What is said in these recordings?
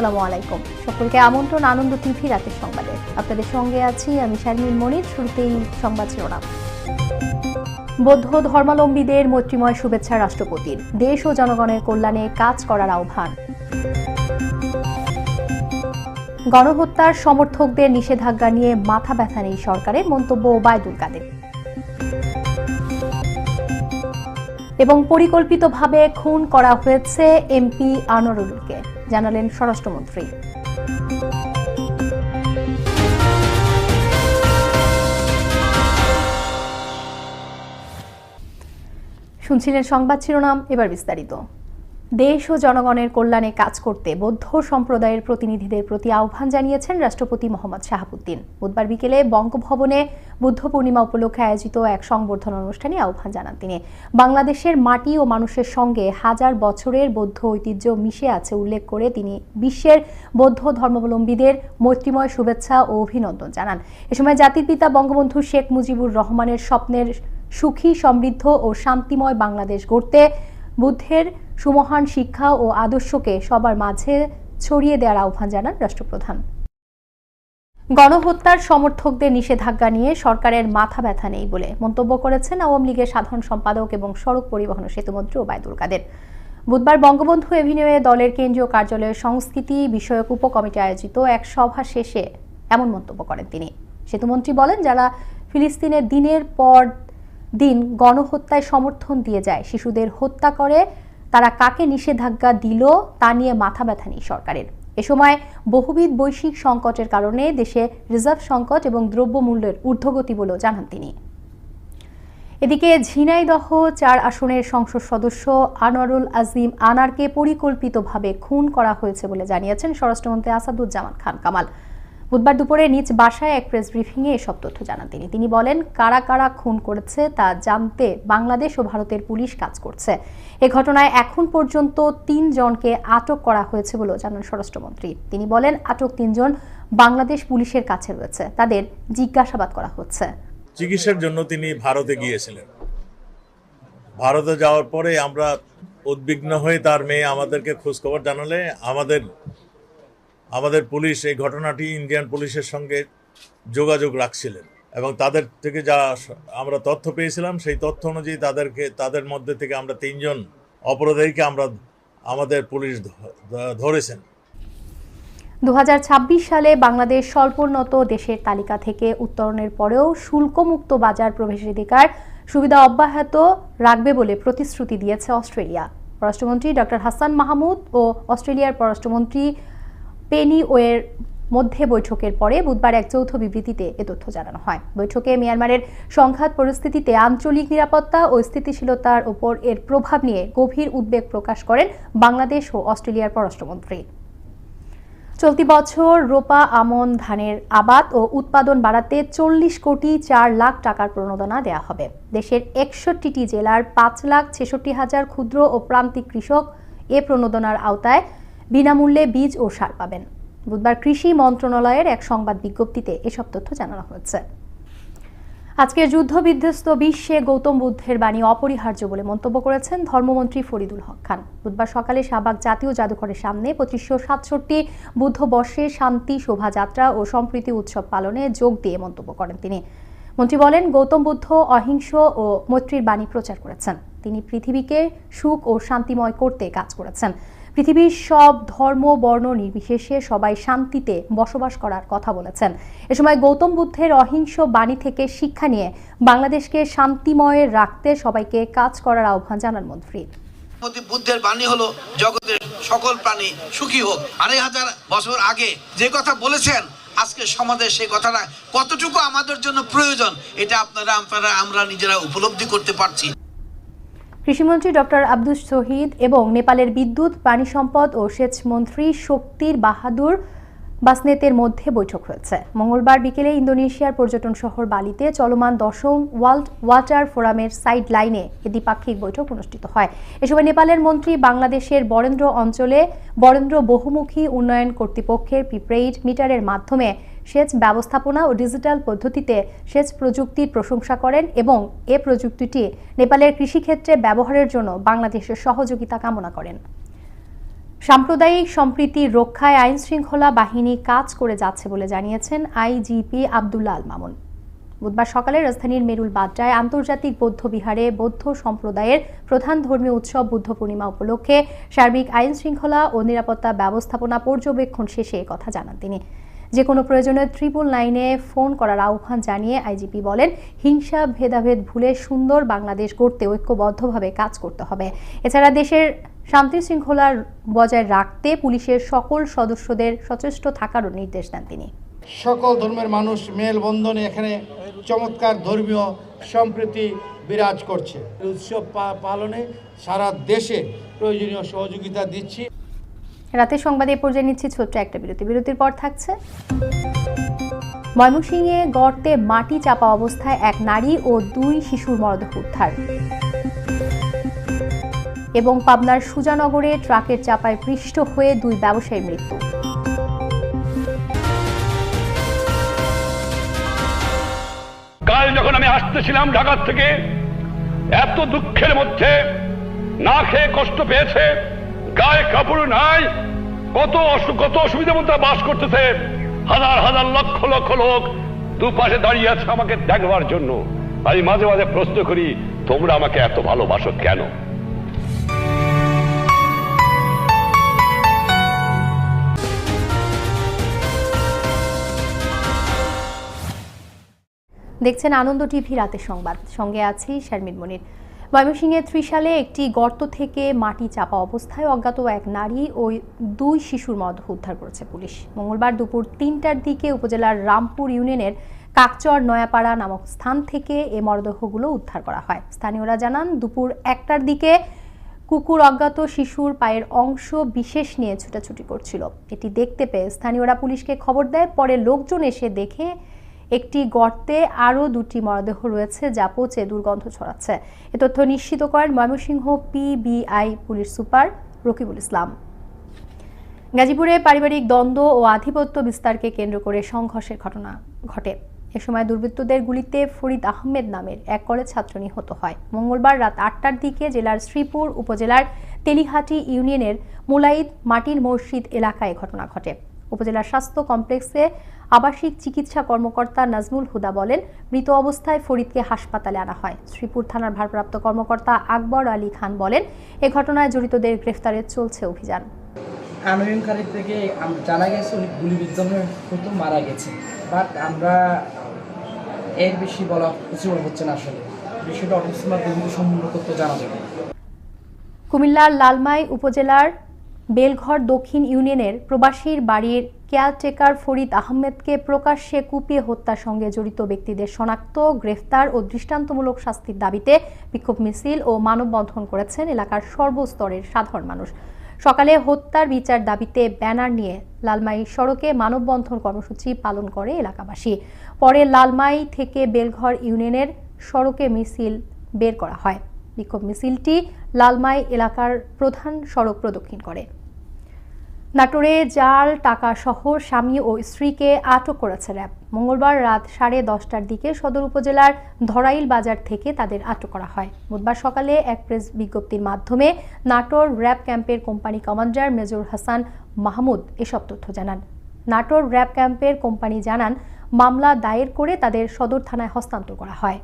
আসসালামু আলাইকুম। সকলকে আমন্ত্রণ আনন্দ টিভি রাতের সংবাদে। আপনাদের সঙ্গে আছি আমি শারমিন মনির, শুরুতেই সংবাদ শিরোনাম। বৌদ্ধ ধর্মাবলম্বীদের মৈত্রীময় শুভেচ্ছা রাষ্ট্রপতির। দেশ ও জনগণের কল্যাণে কাজ করার আহ্বান। গণহত্যার সমর্থকদের নিষেধাজ্ঞা নিয়ে মাথা ব্যথা নেই সরকারের মন্তব্য ওবায়দুল কাদের। এবং পরিকল্পিতভাবে খুন করা হয়েছে এমপি আনোয়ারুলকে। জানালেন স্বরাষ্ট্রমন্ত্রী। শুনছিলেন সংবাদ শিরোনাম এবার বিস্তারিত। দেশ ও জনগণের কল্যাণে কাজ করতে বৌদ্ধ সম্প্রদায়ের প্রতিনিধিদের প্রতি আহ্বান জানিয়েছেন রাষ্ট্রপতি মোহাম্মদ শাহাবুদ্দিন। বুধবার বিকেলে বঙ্গভবনে বুদ্ধ পূর্ণিমা উপলক্ষে আয়োজিত এক সংবর্ধনা অনুষ্ঠানে আহ্বান জানান তিনি। বাংলাদেশের মাটি ও মানুষের সঙ্গে হাজার বছরের বৌদ্ধ ঐতিহ্য মিশে আছে উল্লেখ করে তিনি বিশ্বের বৌদ্ধ ধর্মাবলম্বীদের মৈত্রীময় শুভেচ্ছা ও অভিনন্দন জানান। এ সময় জাতির পিতা বঙ্গবন্ধু শেখ মুজিবুর রহমানের স্বপ্নের সুখী সমৃদ্ধ ও শান্তিময় বাংলাদেশ গড়তে বুদ্ধের সুমহান শিক্ষা ও আদর্শকে সবার মাঝে ছড়িয়ে দেওয়ার আহ্বান জানান রাষ্ট্রপ্রধান। গণহত্যার সমর্থকদের নিষেধাজ্ঞা নিয়ে সরকারের মাথা ব্যথা নেই বলে মন্তব্য করেছেন আওয়ামী লীগের সাধারণ সম্পাদক এবং সড়ক পরিবহন সেতুমন্ত্রী ওবায়দুল কাদের। বুধবার বঙ্গবন্ধু এভিনিউয়ে দলের কেন্দ্রীয় কার্যালয়ের সংস্কৃতি বিষয়ক উপকমিটি আয়োজিত এক সভা শেষে এমন মন্তব্য করেন তিনি। সেতুমন্ত্রী বলেন, যারা ফিলিস্তিনের দিনের পর দিন গণহত্যায় সমর্থন দিয়ে যায়, শিশুদের হত্যা করে তারা কাকে নিষেধাজ্ঞা দিল তা নিয়ে মাথা ব্যথা নেই সরকারের। এ সময় বহুবিধ বৈশ্বিক সংকটের কারণে দেশে রিজার্ভ সংকট এবং দ্রব্যমূল্যের ঊর্ধ্বগতি বলেও জানান তিনি। এদিকে ঝিনাইদহ চার আসনের সংসদ সদস্য আনোয়ারুল আজিম আনারকে পরিকল্পিতভাবে খুন করা হয়েছে বলে জানিয়েছেন স্বরাষ্ট্রমন্ত্রী আসাদুজ্জামান খান কামাল। বুধবার দুপুরে নিজ বাসায় এক প্রেস ব্রিফিংয়ে এসব তথ্য জানান তিনি। তিনি বলেন, কারা কারা খুন করেছে তা জানতে বাংলাদেশ ও ভারতের পুলিশ কাজ করছে। এ ঘটনায় এখন পর্যন্ত তিন জনকে আটক করা হয়েছে বলেও জানান স্বরাষ্ট্রমন্ত্রী। তিনি বলেন, আটক তিনজন বাংলাদেশ পুলিশের কাছে রয়েছে। তাদের জিজ্ঞাসাবাদ করা হচ্ছে। চিকিৎসার জন্য তিনি ভারতে গিয়েছিলেন। ভারতে যাওয়ার পরে আমরা উদ্বিগ্ন হয়ে তার মেয়ে আমাদেরকে খোঁজখবর জানালে আমাদের আমাদের পুলিশ এই ঘটনাটি ইন্ডিয়ান পুলিশের সঙ্গে যোগাযোগ রাখছিলেন এবং তাদের থেকে যা আমরা তথ্য পেয়েছিলাম, সেই তথ্য অনুযায়ী তাদেরকে, তাদের মধ্যে থেকে আমরা তিনজন অপরাধীকে আমরা আমাদের পুলিশ ধরেছেন। দু হাজার ছাব্বিশ সালে বাংলাদেশ স্বল্পোন্নত দেশের তালিকা থেকে উত্তরণের পরেও শুল্কমুক্ত বাজার প্রবেশাধিকার সুবিধা অব্যাহত রাখবে বলে প্রতিশ্রুতি দিয়েছে অস্ট্রেলিয়া। পররাষ্ট্রমন্ত্রী ডক্টর হাসান মাহমুদ ও অস্ট্রেলিয়ার পররাষ্ট্রমন্ত্রী পেনি ওয়ের মধ্যে বৈঠকের পরে বুধবার এক যৌথ বিবৃতিতে এ তথ্য জানানো হয়। বৈঠকে মিয়ানমারের সংঘাত পরিস্থিতিতে আঞ্চলিক নিরাপত্তা ও স্থিতিশীলতার উপর এর প্রভাব নিয়ে গভীর উদ্বেগ প্রকাশ করেন বাংলাদেশ ও অস্ট্রেলিয়ার পররাষ্ট্রমন্ত্রী। চলতি বছর রোপা আমন ধানের আবাদ ও উৎপাদন বাড়াতে চল্লিশ কোটি চার লাখ টাকার প্রণোদনা দেওয়া হবে। দেশের একষট্টিটি জেলার পাঁচ লাখ ছেষট্টি হাজার ক্ষুদ্র ও প্রান্তিক কৃষক এ প্রণোদনার আওতায় বিনামূল্যে বীজ ও সার পাবেন। বুধবার কৃষি মন্ত্রণালয়ের এক সংবাদ বিজ্ঞপ্তিতে এসব তথ্য জানানো হয়েছে আজকের যুদ্ধ বিধ্বস্ত বিশ্বে গৌতম বুদ্ধের বাণী অপরিহার্য বলে মন্তব্য করেছেন ধর্মমন্ত্রী ফরিদুল হক খান। বুধবার সকালে শাহবাগ জাতীয় জাদুঘরের সামনে পঁচিশশো সাতষট্টি বুদ্ধ বর্ষে শান্তি শোভাযাত্রা ও সম্প্রীতি উৎসব পালনে যোগ দিয়ে মন্তব্য করেন তিনি। মন্ত্রী বলেন, গৌতম বুদ্ধ অহিংস ও মৈত্রীর বাণী প্রচার করেছেন। তিনি পৃথিবীকে সুখ ও শান্তিময় করতে কাজ করেছেন। পৃথিবীর সব ধর্ম, বর্ণ নির্বিশেষে সবাই শান্তিতে বসবাস করার কথা বলেছেন। এ সময় গৌতম বুদ্ধের অহিংস বাণী থেকে শিক্ষা নিয়ে বাংলাদেশকে শান্তিময় রাখতে সবাইকে কাজ করার আহ্বান জানান মন্ত্রী। বুদ্ধের বাণী হলো, জগতের সকল প্রাণী সুখী হোক। আড়াই হাজার বছর আগে যে কথা বলেছেন, আজকে সমাজে সেই কথাটা কতটুকু আমাদের জন্য প্রয়োজন, এটা আপনারা আপনারা, আমরা নিজেরা উপলব্ধি করতে পারছি। কৃষিমন্ত্রী ডক্টর আব্দুল শহীদ এবং নেপালের বিদ্যুৎ, পানি সম্পদ ও সেচ মন্ত্রী শক্তির বাহাদুর বাসনেতের মধ্যে বৈঠক হয়েছে। মঙ্গলবার বিকেলে ইন্দোনেশিয়ার পর্যটন শহর বালিতে চলমান দশম ওয়ার্ল্ড ওয়াটার ফোরামের সাইড লাইনে এ দ্বিপাক্ষিক বৈঠক অনুষ্ঠিত হয়। এ সময় নেপালের মন্ত্রী বাংলাদেশের বরেন্দ্র অঞ্চলে বরেন্দ্র বহুমুখী উন্নয়ন কর্তৃপক্ষের প্রিপেইড মিটারের মাধ্যমে সেচ ব্যবস্থাপনা ও ডিজিটাল পদ্ধতিতে সেচ প্রযুক্তির প্রশংসা করেন এবং এ প্রযুক্তিটি নেপালের কৃষিক্ষেত্রে ব্যবহারের জন্য বাংলাদেশের সহযোগিতা কামনা করেন। সাম্প্রদায়িক সম্প্রীতি রক্ষায় আইন শৃঙ্খলা বাহিনী কাজ করে যাচ্ছে বলে জানিয়েছেন আইজিপি আবদুল্লা আল মামুন। বুধবার সকালে রাজধানীর মেরুল বাড্ডায় আন্তর্জাতিক বৌদ্ধ বিহারে বৌদ্ধ সম্প্রদায়ের প্রধান ধর্মীয় উৎসব বুদ্ধ পূর্ণিমা উপলক্ষে সার্বিক আইন শৃঙ্খলা ও নিরাপত্তা ব্যবস্থাপনা পর্যবেক্ষণ শেষে কথা জানান তিনি। যে কোনো প্রয়োজনে ট্রিপল নাইনে ফোন করার আহ্বান জানিয়ে আইজিপি বলেন, হিংসা, ভেদাভেদ ভুলে সুন্দর বাংলাদেশ গড়তে ঐক্যবদ্ধভাবে কাজ করতে হবে। এছাড়া দেশের শান্তি শৃঙ্খলা বজায় রাখতে পুলিশের সকল সদস্যদের সচেষ্ট থাকারও নির্দেশ দেন তিনি। সকল ধর্মের মানুষ মেলবন্ধনে এখানে চমৎকার ধর্মীয় সম্প্রীতি বিরাজ করছে। উৎসব পালনে সারা দেশে প্রয়োজনীয় সহযোগিতা দিচ্ছি। রাতের সংবাদে এ পর্যায়ে নিচ্ছি ছোট্ট একটা বিরতি। বিরতির পর থাকছে ময়মনসিংহে গর্তে মাটি চাপা অবস্থায় এক নারী ও দুই শিশুর মরদেহ উদ্ধার। এবং পাবনার সুজানগরে ট্রাকের চাপায় পৃষ্ঠ হয়ে দুই ব্যবসায়ীর মৃত্যু। কাল যখন আমি আসতেছিলাম ঢাকার থেকে, এত দুঃখের মধ্যে না খেয়ে কষ্ট পেয়েছে গায়ে কাপড় নাই, কত কত অসুবিধার মধ্যে বাস করতেছে। হাজার হাজার লক্ষ লক্ষ লোক দুপাশে দাঁড়িয়ে আছে আমাকে দেখবার জন্য। আমি মাঝে মাঝে প্রশ্ন করি, তোমরা আমাকে এত ভালোবাসো কেন? দেখছেন আনন্দ টিভি রাতের সংবাদ। সঙ্গে আছি শারমিন মনির। ময়মনসিংহের ত্রিশালে একটি গর্ত থেকে মাটি চাপা অবস্থায় অজ্ঞাত এক নারী ও দুই শিশুর মরদেহ উদ্ধার করেছে পুলিশ। মঙ্গলবার দুপুর তিনটার দিকে উপজেলার রামপুর ইউনিয়নের কাকচর নয়াপাড়া নামক স্থান থেকে এ মরদেহগুলো উদ্ধার করা হয়। স্থানীয়রা জানান, দুপুর একটার দিকে কুকুর অজ্ঞাত শিশুর পায়ের অংশ বিশেষ নিয়ে ছুটাছুটি করছিল। এটি দেখতে পেয়ে স্থানীয়রা পুলিশকে খবর দেয়, পরে লোকজন এসে দেখে একটি গর্তে আরও দুটি মরদেহ রয়েছে যা পচে দুর্গন্ধ ছড়াচ্ছে। এ তথ্য নিশ্চিত করেন Mymensingh PBI police super Rakibul Islam. গাজীপুরে পারিবারিক দ্বন্দ্ব ও আধিপত্য বিস্তারকে কেন্দ্র করে সংঘর্ষের ঘটনা ঘটে। এ সময় দুর্বৃত্তদের গুলিতে ফরিদ আহমেদ নামের এক কলেজ ছাত্র নিহত হয়। মঙ্গলবার রাত আটটার দিকে জেলার শ্রীপুর উপজেলার তেলিহাটি ইউনিয়নের মুলাইদ মাটির মসজিদ এলাকায় ঘটনা ঘটে। উপজেলার স্বাস্থ্য কমপ্লেক্সে আবাসিক চিকিৎসা কর্মকর্তা নাজমুল হুদা বলেন মৃত অবস্থায় ফরিদকে হাসপাতালে আনা হয়। শ্রীপুর থানার ভারপ্রাপ্ত কর্মকর্তা আকবর আলী খান বলেন এ ঘটনায় জড়িতদের গ্রেফতারে চলছে অভিযান। আনয়নকারী থেকে জানা গেছে উনি গুলিবিদ্ধ হয়ে মারা গেছে। বাট আমরা এর বেশি বলা কিছু হচ্ছে না আসলে। বিষয়টা সম্পূর্ণ তথ্য জানা যাবে। কুমিল্লার লালমাই উপজেলার বেলঘর দক্ষিণ ইউনিয়নের প্রবাসীর বাড়ির কেয়ারটেকার ফরিদ আহমেদকে প্রকাশ্যে কুপিয়ে হত্যার সঙ্গে জড়িত ব্যক্তিদের শনাক্ত, গ্রেফতার ও দৃষ্টান্তমূলক শাস্তির দাবিতে বিক্ষোভ মিছিল ও মানববন্ধন করেছেন এলাকার সর্বস্তরের সাধারণ মানুষ। সকালে হত্যার বিচার দাবিতে ব্যানার নিয়ে লালমাই সড়কে মানববন্ধন কর্মসূচি পালন করে এলাকাবাসী। পরে লালমাই থেকে বেলঘর ইউনিয়নের সড়কে মিছিল বের করা হয়। বিক্ষোভ মিছিলটি লালমাই এলাকার প্রধান সড়ক প্রদক্ষিণ করে। নাটোরে জাল, টাকা সহ স্বামী ও স্ত্রীকে আটক করেছে র্যাব। মঙ্গলবার রাত সাড়ে দশটার দিকে সদর উপজেলার ধরাইল বাজার থেকে তাদের আটক করা হয়। বুধবার সকালে এক প্রেস বিজ্ঞপ্তির মাধ্যমে নাটোর র্যাব ক্যাম্পের company commander major Hasan Mahmud এসব তথ্য জানান। নাটোর র্যাব ক্যাম্পের কোম্পানি জানান, মামলা দায়ের করে তাদের সদর থানায় হস্তান্তর করা হয়।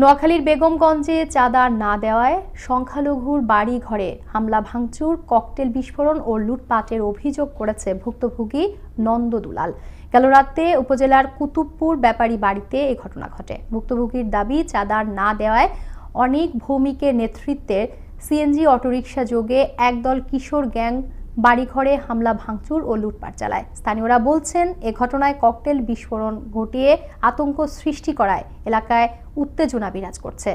নোয়াখালীর বেগমগঞ্জে চাঁদা না দেওয়ায় সংখ্যালঘুর বাড়ি ঘরে হামলা, ভাঙচুর, ককটেল বিস্ফোরণ ও লুটপাটের অভিযোগ করেছে ভুক্তভোগী নন্দ দুলাল। গেল রাতে উপজেলার কুতুবপুর ব্যাপারী বাড়িতে এ ঘটনা ঘটে। ভুক্তভোগীর দাবি, চাঁদা না দেওয়ায় অনেক ভৌমিকের নেতৃত্বে সিএনজি অটোরিকশা যোগে একদল কিশোর গ্যাং বাড়িঘরে হামলা, ভাঙচুর ও লুটপাট চালায়। স্থানীয়রা বলছেন, এ ঘটনায় ককটেল বিস্ফোরণ ঘটিয়ে আতঙ্ক সৃষ্টি করায় এলাকায় উত্তেজনা বিরাজ করছে।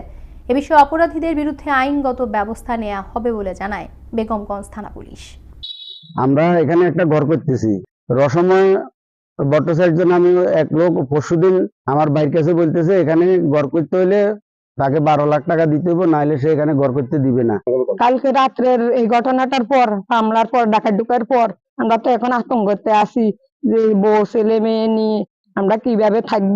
এ বিষয়ে অপরাধীদের বিরুদ্ধে আইনগত ব্যবস্থা নেওয়া হবে বলে জানায় বেগমগঞ্জ থানা পুলিশ। আমরা এখানে একটা ঘর করতেছি। রসময় ভট্টাচার্য নামে এক লোক পরশুদিন আমার বাইর কাছে বলতেছে, এখানে ঘর করতে হলে তাকে বারো লাখ টাকা দিতে হবে নাহলে সে এখানে ঘর করতে দিবে না। কালকে রাত্রের এই ঘটনাটার পর হামলার পর ডাকাত ঢুকার পর আমরা তো এখন আতঙ্কতে আছি যে বউ ছেলে মেয়ে নিয়ে আমরা কীভাবে থাকব।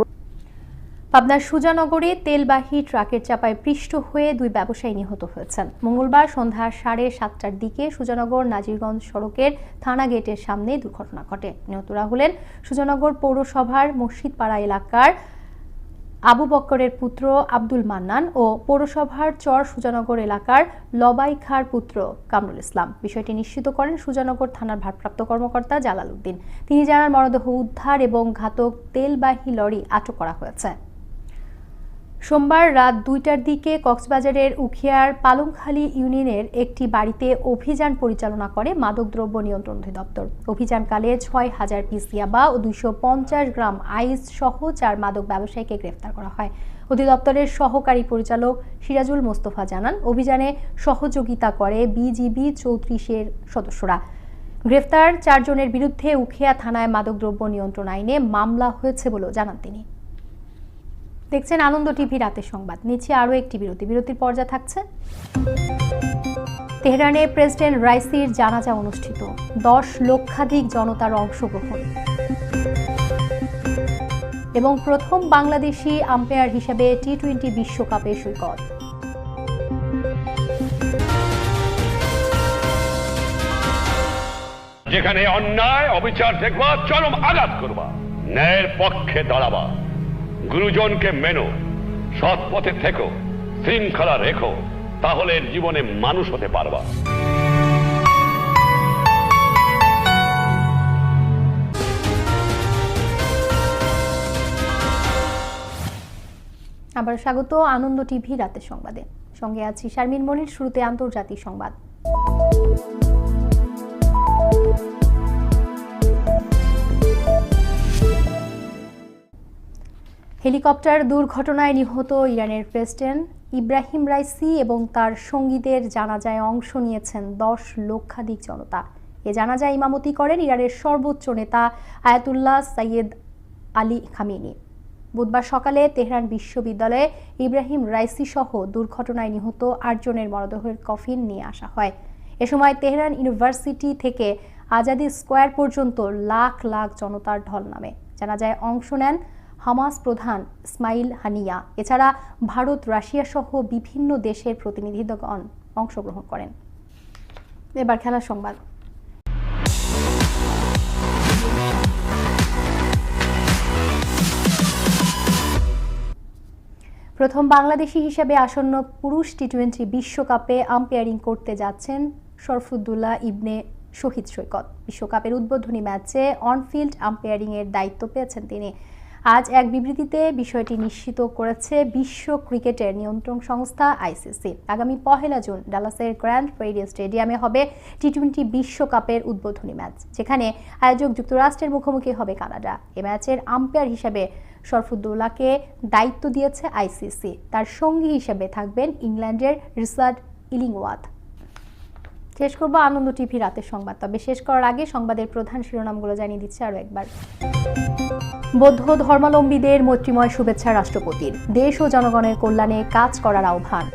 পাবনার সুজানগরে তেলবাহী ট্রাকের চাপায় পৃষ্ঠ হয়ে দুই ব্যবসায়ী নিহত হয়েছেন। মঙ্গলবার সন্ধ্যা সাড়ে সাতটার দিকে সুজানগর নাজিরগঞ্জ সড়কের থানা গেটের সামনে দুর্ঘটনা ঘটে। নিহতরা হলেন সুজানগর পৌরসভার মসজিদপাড়া এলাকার আবু বক্করের পুত্র আব্দুল মান্নান ও পৌরসভার চর সুজানগর এলাকার লবাই খার পুত্র কামরুল ইসলাম। বিষয়টি নিশ্চিত করেন সুজানগর থানার ভারপ্রাপ্ত কর্মকর্তা জালাল উদ্দিন। তিনি জানান, মরদেহ উদ্ধার এবং ঘাতক তেলবাহী লরি আটক করা হয়েছে। সোমবার রাত দুইটার দিকে কক্সবাজারের উখিয়ার পালংখালী ইউনিয়নের একটি বাড়িতে অভিযান পরিচালনা করে মাদকদ্রব্য নিয়ন্ত্রণ অধিদপ্তর। অভিযানকালে ছয় হাজার পিস ইয়াবা ও দুইশো পঞ্চাশ গ্রাম আইস সহ চার মাদক ব্যবসায়ীকে গ্রেফতার করা হয়। অধিদপ্তরের সহকারী পরিচালক সিরাজুল মোস্তফা জানান, অভিযানে সহযোগিতা করে বিজিবি চৌত্রিশের সদস্যরা। গ্রেফতার চারজনের বিরুদ্ধে উখিয়া থানায় মাদকদ্রব্য নিয়ন্ত্রণ আইনে মামলা হয়েছে বলেও জানান তিনি। দেখছেন আনন্দ টিভি রাতের সংবাদ। নিচে আরও একটি বিরতি। বিরতির পর্যা থাকছে। তেহরানে প্রেসিডেন্ট রাইসির জানাজা অনুষ্ঠিত। দশ লক্ষাধিক জনতার অংশগ্রহণ। এবং প্রথম বাংলাদেশি আম্পায়ার হিসেবে টি টোয়েন্টি বিশ্বকাপে সৈকত। যেখানে অন্যায়, অবিচার, দেখবা, চরম আঘাত করবা। ন্যায়ের পক্ষে দাঁড়াবা। গুরুজনকে মেনো, সৎ পথে থেকো, শৃঙ্খলা রেখো, তাহলে জীবনে মানুষ হতে পারবা। আবার স্বাগত আনন্দ টিভি রাতের সংবাদে। সঙ্গে আছি শারমিন মনির, শুরুতে আন্তর্জাতিক সংবাদ। হেলিকপ্টার দুর্ঘটনায় নিহত ইরানের প্রেসিডেন্ট ইব্রাহিম রাইসি এবং তার সঙ্গীদের জানাজায় অংশ নিয়েছেন দশ লক্ষাধিক জনতা। এ জানাজায় ইমামতি করেন ইরানের সর্বোচ্চ নেতা আয়াতুল্লাহ সাইয়েদ আলী খামিনি। বুধবার সকালে তেহরান বিশ্ববিদ্যালয়ে ইব্রাহিম রাইসি সহ দুর্ঘটনায় নিহত আটজনের মরদেহের কফিন নিয়ে আসা হয়। এ সময় তেহরান ইউনিভার্সিটি থেকে আজাদি স্কোয়ার পর্যন্ত লাখ লাখ জনতার ঢল নামে। জানাজায় অংশ নেন হামাস প্রধান ইসমাইল হানিয়া, এছাড়া ভারত, রাশিয়া সহ বিভিন্ন দেশের প্রতিনিধিগণ অংশগ্রহণ করেন। এবার খেলার সংবাদ। প্রথম বাংলাদেশি হিসেবে আসন্ন পুরুষ টি টোয়েন্টি বিশ্বকাপে আম্পায়ারিং করতে যাচ্ছেন শরফুদ্দুল্লাহ ইবনে শহীদ সৈকত। বিশ্বকাপের উদ্বোধনী ম্যাচে অনফিল্ড আম্পায়ারিংয়ের দায়িত্ব পেয়েছেন তিনি। আজ এক বিবৃতিতে বিষয়টি নিশ্চিত করেছে বিশ্ব ক্রিকেটের নিয়ন্ত্রণ সংস্থা আইসিসি। আগামী পহেলা জুন ডালাসের গ্র্যান্ড প্রেরিয়া স্টেডিয়ামে হবে টি টোয়েন্টি বিশ্বকাপের উদ্বোধনী ম্যাচ, যেখানে আয়োজক যুক্তরাষ্ট্রের মুখোমুখি হবে কানাডা। এ ম্যাচের আম্পায়ার হিসেবে শরফুদ্দৌলাকে দায়িত্ব দিয়েছে আইসিসি। তার সঙ্গী হিসেবে থাকবেন ইংল্যান্ডের রিসার্ড ইলিংওয়াত। শেষ করব আনন্দ টিভি রাতের সংবাদ, তবে শেষ করার আগে সংবাদের প্রধান শিরোনামগুলো জানিয়ে দিচ্ছে আরও একবার। বৌদ্ধ ধর্মাবলম্বীদের মৈত্রীময় শুভেচ্ছা রাষ্ট্রপতির। দেশ ও জনগণের কল্যাণে কাজ করার আহ্বান।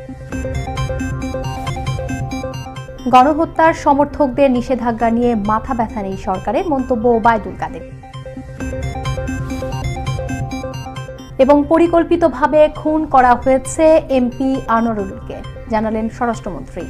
গণহত্যার সমর্থকদের নিষেধাজ্ঞা নিয়ে মাথা ব্যথা নেই সরকারের মন্তব্য ওবায়দুল কাদের। এবং পরিকল্পিতভাবে খুন করা হয়েছে এমপি আনোয়ারুলকে, জানালেন স্বরাষ্ট্রমন্ত্রী।